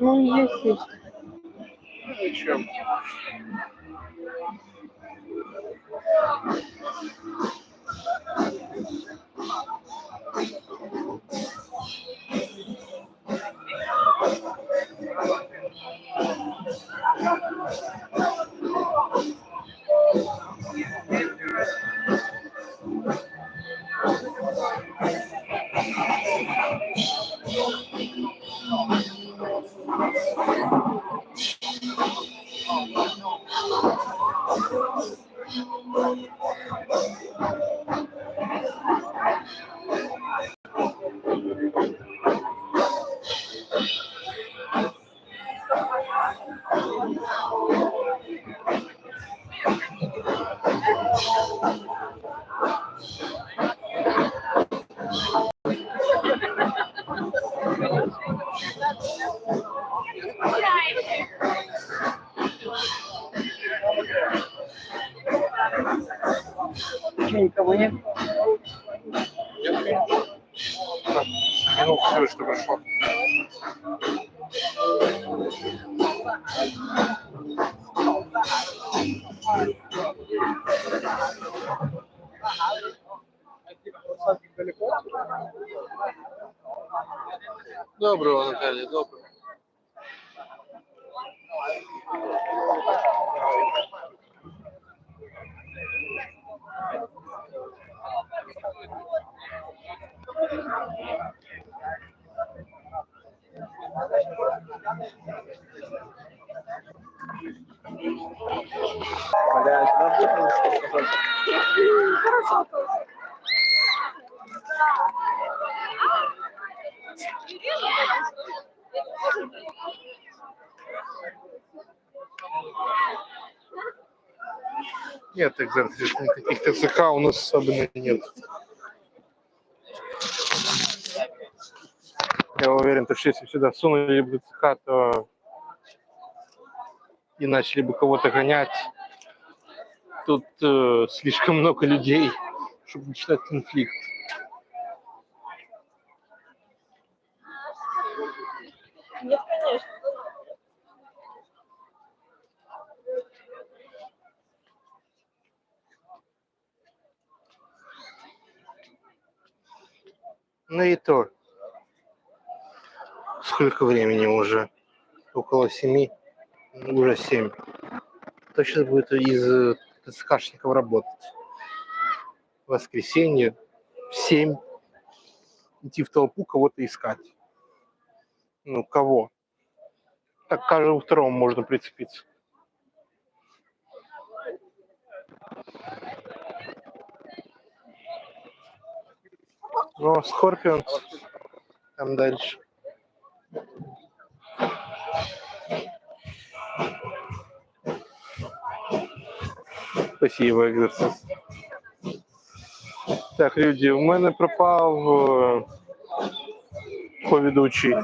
Ну, есть, есть. Ну, все, что пришло. Доброго, Наталья, доброго. Нет, экзорцист, никаких ТЦК у нас особенно нет. Я уверен, что если сюда сунули бы ТЦК, то и начали бы кого-то гонять. Тут э, слишком много людей, чтобы начинать конфликт. Ну и то. Сколько времени уже? Около семи. Ну, Уже семь. Кто сейчас будет из э, ТЦКшников работать? Воскресенье. В семь. Идти в толпу, кого-то искать. Ну, кого? Так каждому второму можно прицепиться. Ну, Скорпион. Там дальше. Спасибо, екзорцист. Так, люди, в мене пропав е, повідучий.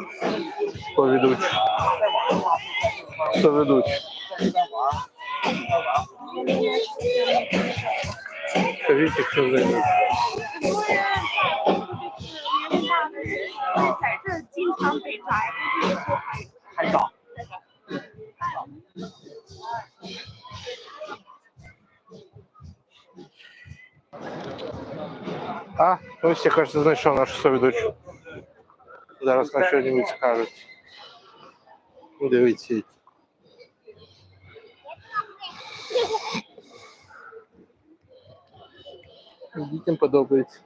Повідучий. Ведучий? Скажіть, якщо зайдуть. 在这经常被宰。海港。 А, ну всі, кажется, знайшов нашу совідучу. Зараз на що-небудь скажуть. Дивіться. Дітям подобається.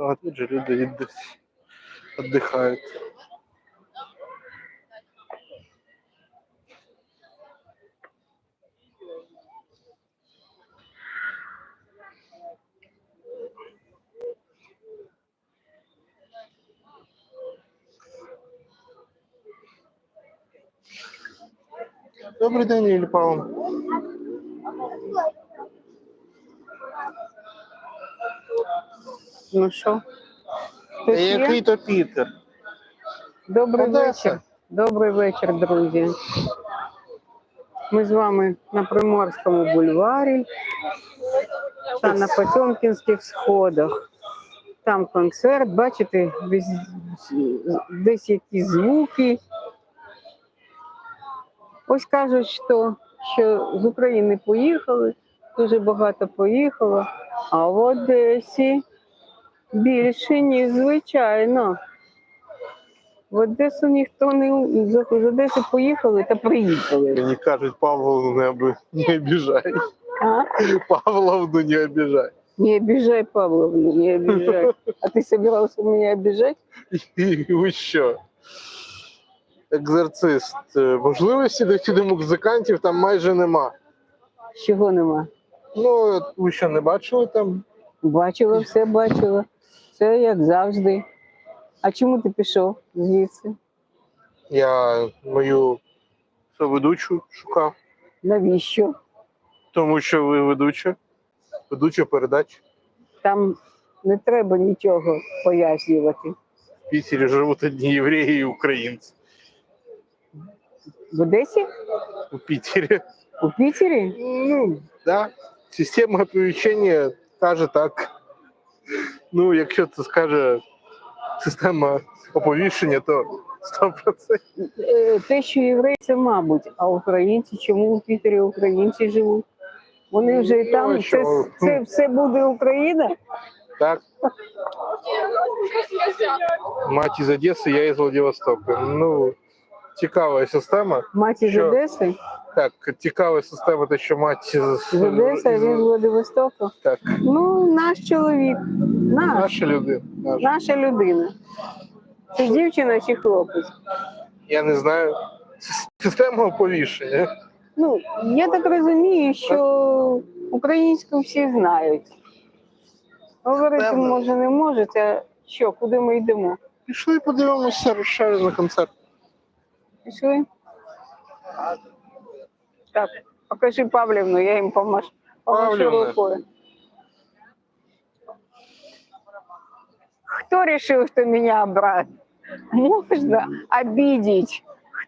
А тут же люди віддихають. Добрий день, Лілі Павловна. Ну что? Та Який то Пітер? Добрий Одеса. вечір. Добрий вечір, друзі. Ми з вами на Приморському бульварі та на Потьомкінських сходах. Там концерт, бачите, десь, десь якісь звуки. Ось кажуть, що, що з України поїхали, дуже багато поїхало, а в Одесі більше, ніж звичайно. В Одесу ніхто не з Одеси поїхали та приїхали. Мені кажуть, Павловну не, оби- не обіжай. А? Павловну не обіжай. Не обижай, Павловну, не обижай. А ты собирался меня обижать? Ви що? Екзорцист. Е, Можливості дойти до музикантів там майже нема. Чого нема? Ну, ви що, не бачили там? Бачила, все бачила. Це як завжди. А чому ти пішов звідси? Я мою соведучу шукав, Навіщо? тому що ви ведуча, ведуча передач. Там не треба нічого пояснювати. В Пітері живуть одні євреї і українці. В Одесі? У Пітері. У Пітері? Ну, да. Система оповіщення каже так. Ну, якщо це скаже система оповіщення, то 100%. Е, Те, що євреї, це мабуть, а українці, чому у Пітері українці живуть? Вони вже і Ну, там, а це, це все буде Україна? Так. Мать із Одеси, я із Владивостока. Ну, цікава система. Мать із Що? Одеси, Так, цікава система, те, що мать з, Одеси, він з Владивостока. Так, Ну, наш чоловік, наш, наша людина. Наша. наша людина. Це дівчина чи хлопець? Я не знаю. Система оповіщення. Ну, я так розумію, що українську всі знають. Говорити Певно. може не можуть, а що, куди ми йдемо? Пішли подивимося розшарений концерт. Пішли? Так, покажи Павлівну, я їм помашу Павлівна. рукою. Кто решил, что меня брат? Можно обидеть.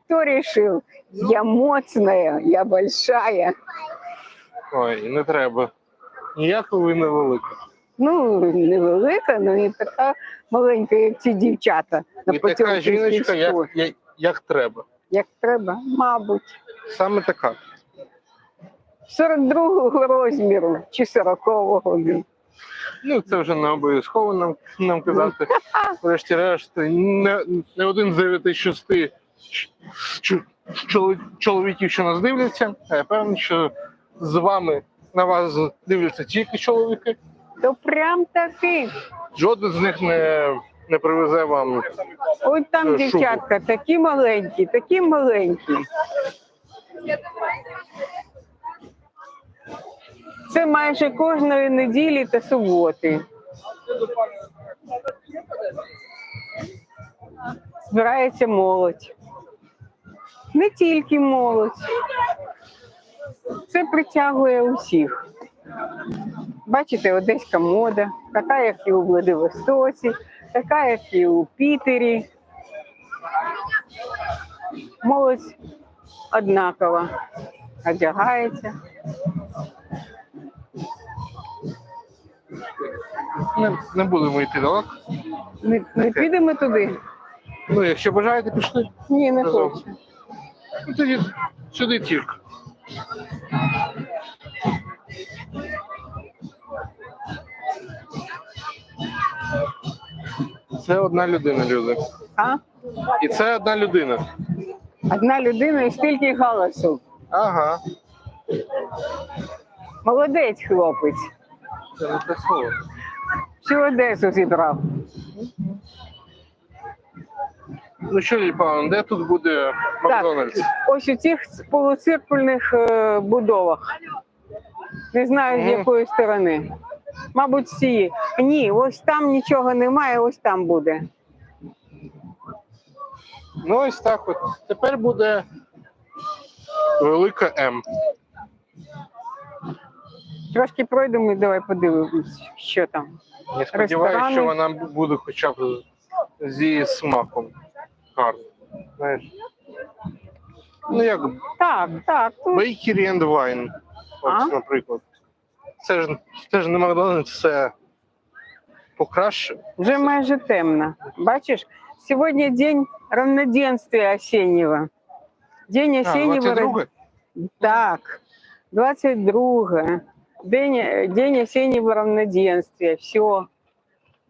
Кто решил? Я моцная, я большая. Ой, не треба. Ніяка ви не велика. Ну, невелика, але не така маленька, як ці дівчата на І така жіночка, як, як, як треба. Як треба, мабуть. Саме така. 42-го розміру чи 40-го. Ну, це вже не обов'язково нам, нам казати. Врешті-решт, не, не один з дев'яти з шести ч- чоло- чоловіків, що нас дивляться, а я певний, що з вами на вас дивляться тільки чоловіки. То прям таки. Жоден з них не, не привезе вам. Ось там Шубу. дівчатка, такі маленькі, такі маленькі. Це майже кожної неділі та суботи. Збирається молодь. Не тільки молодь. Це притягує усіх. Бачите, одеська мода, така, як і у Владивостоці, така, як і у Пітері. Молодь однакова одягається. Не, не будемо йти далеко. Не, не підемо туди? Ну, якщо бажаєте, пішли. Ні, не Разом. хочу. Ну, тоді сюди тільки. Це одна людина, люди. А? І це одна людина. Одна людина і стільки галасу. Ага. Молодець хлопець. Це не те слово. Всю Одесу зібрав. Ну що, Павловна, де тут буде Макдональдс? Так, ось у цих полуциркульних е, будовах. Не знаю, з Мгм. якої сторони. Мабуть, з цієї. Ні, ось там нічого немає, ось там буде. Ну, ось так от. Тепер буде велика М. Трошки пройдемо і давай подивимось, що там. Я сподіваюся, Ресторани. що вона буде хоча б з- зі смаком гарно. Знаєш. Ну як Так, так. тут Bakery and Wine. От, А? наприклад. Це ж це ж не Макдональдс, це покраще. Вже майже темно. Бачиш, сьогодні день равноденствия осеннего. День А, осеннего. 22 Так, 22 день, день осеннего равноденствия. Все.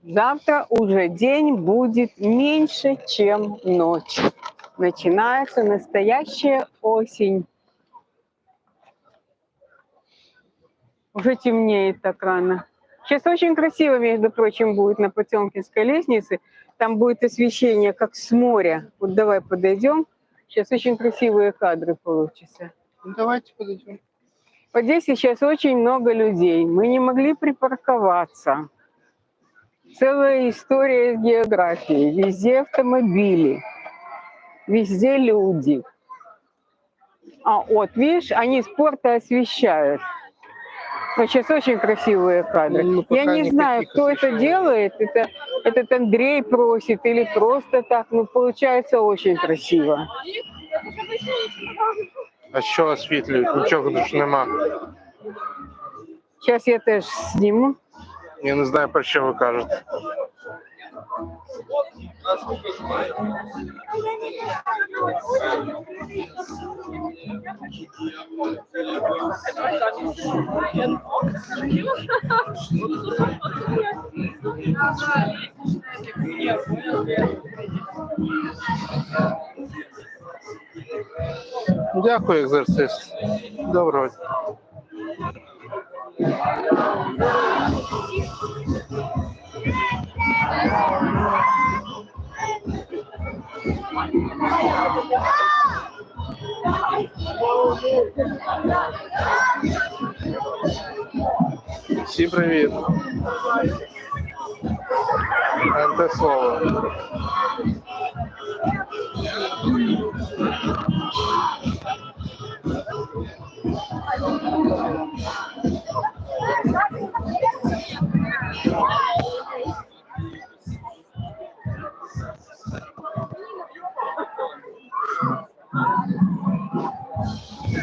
Завтра уже день будет меньше, чем ночь. Начинается настоящая осень. Уже темнеет так рано. Сейчас очень красиво, между прочим, будет на Потемкинской лестнице. Там будет освещение, как с моря. Вот давай подойдем. Сейчас очень красивые кадры получатся. Ну, давайте подойдем. В Одессе сейчас очень много людей. Мы не могли припарковаться. Целая история с географией. Везде автомобили, везде люди. А вот, видишь, они спорта освещают. Вот сейчас очень красивые кадры. Ну, Я не знаю, кто это освещений. делает. Это, этот Андрей просит или просто так. Ну, получается очень красиво. А що освітлюють? Нічого ж нема. Сейчас я теж сниму. Я не знаю, про що ви кажете. Дякую, екзорцист. Доброго. Всім привіт. Анте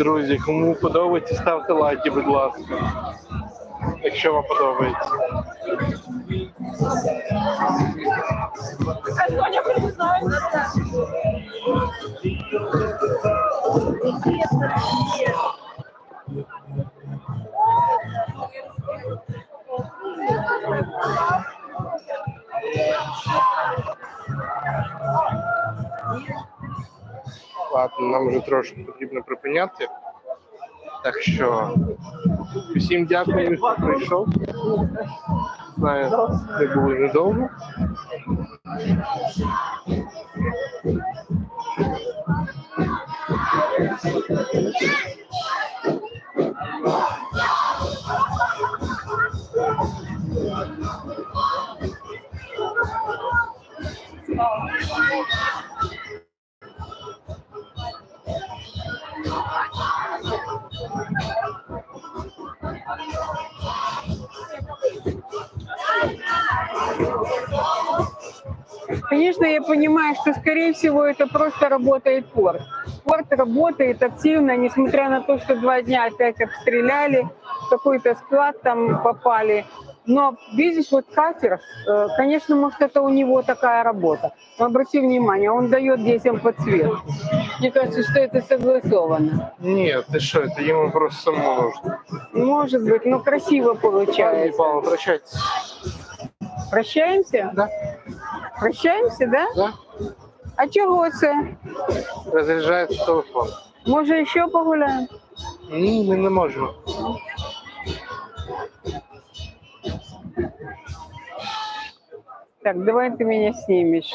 Друзі, кому подобається, ставте лайки, будь ласка. Якщо вам подобається. Трошки потрібно припиняти. Так що всім дякую, хто прийшов. Знаю, не було недовго. Конечно, я понимаю, что, скорее всего, это просто работает порт. Порт работает активно, несмотря на то, что два дня опять обстреляли, какой-то склад там попали. Но видишь, вот катер, э, конечно, может, это у него такая работа. Но обрати внимание, он дает детям подсветку. Мне кажется, что это согласовано. Ні, ти що, це йому просто самому нужно. Может быть, но красиво Пані получается. Павло, прощайтесь. Прощаемся? Да. Прощаемся, да? Да? А чого це? Розряджається телефон. Може, ще погуляємо? Ні, ми не можемо. Так, давай ты меня снимешь.